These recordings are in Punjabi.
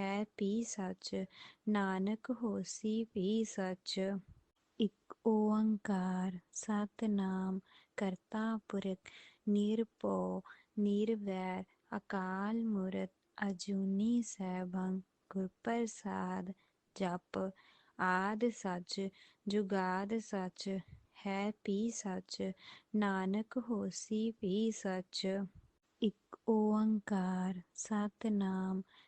ਹੈ ਪੀ ਸੱਚ, ਨਾਨਕ ਹੋਸੀ ਵੀ ਸੱਚ। ਇਕ ਓੰਕਾਰ, ਸਤਨਾਮ, ਕਰਤਾ ਪੁਰਖ, ਨਿਰਭਉ, ਨਿਰਵੈਰ, ਅਕਾਲ ਮੂਰਤ ਅਜੂਨੀ ਸੈਭੰ ਗੁਰ ਜਪ ਆਦ ਸੱਚ, ਜੁਗਾਦ ਸੱਚ, ਹੈ ਪੀ ਸੱਚ, ਨਾਨਕ ਹੋਸੀ ਵੀ ਸੱਚ। ਇਕ ਓੰਕਾਰ, ਸਤਨਾਮ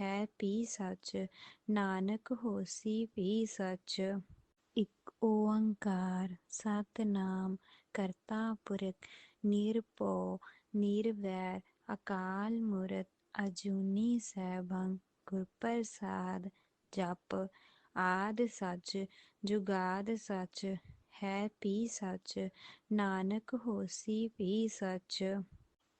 ਹੈ, ਪੀ ਸੱਚ। ਨਾਨਕ ਹੋਸੀ ਵੀ ਸੱਚ। ਇਕ ਓੰਕਾਰ, ਸਤਨਾਮ, ਕਰਤਾ ਪੁਰਖ, ਨਿਰਭਉ, ਨਿਰਵੈਰ, ਅਕਾਲ ਮੂਰਤ, ਅਜੂਨੀ ਸੈਭੰ ਗੁਰ ਪ੍ਰਸਾਦ ਜਪ, ਆਦ ਸੱਚ, ਜੁਗਾਦ ਸੱਚ, ਹੈ, ਪੀ ਸੱਚ। ਨਾਨਕ ਹੋਸੀ ਪੀ ਸੱਚ।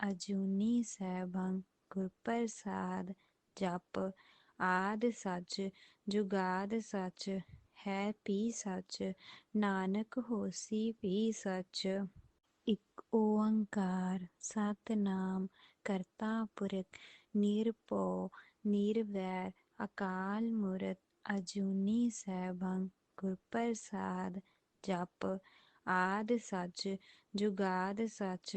ਅਜੂਨੀ ਸੈਭੰ ਗੁਰ ਪ੍ਰਸਾਦ ਜਪ ਆਦ ਸੱਚ, ਜੁਗਾਦ ਸੱਚ, ਹੈ ਪੀ ਸੱਚ, ਨਾਨਕ ਹੋਸੀ ਵੀ ਸੱਚ। ਇਕ ਓੰਕਾਰ ਸਤਨਾਮ, ਕਰਤਾ ਪੁਰਖ, ਨਿਰਭਉ, ਨਿਰਵੈਰ, ਅਕਾਲ ਮੂਰਤ, ਅਜੂਨੀ ਸੈਭੰ ਗੁਰ ਪ੍ਰਸਾਦ ਜਪ ਆਦ ਸੱਚ, ਜੁਗਾਦ ਸੱਚ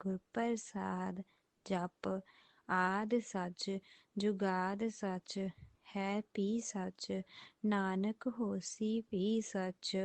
ਗੁਰ ਪ੍ਰਸਾਦ ਜਪ ਆਦ ਸੱਚ ਜੁਗਾਦ ਸੱਚ ਹੈ ਪੀ ਸੱਚ ਨਾਨਕ ਹੋਸੀ ਵੀ ਸੱਚ।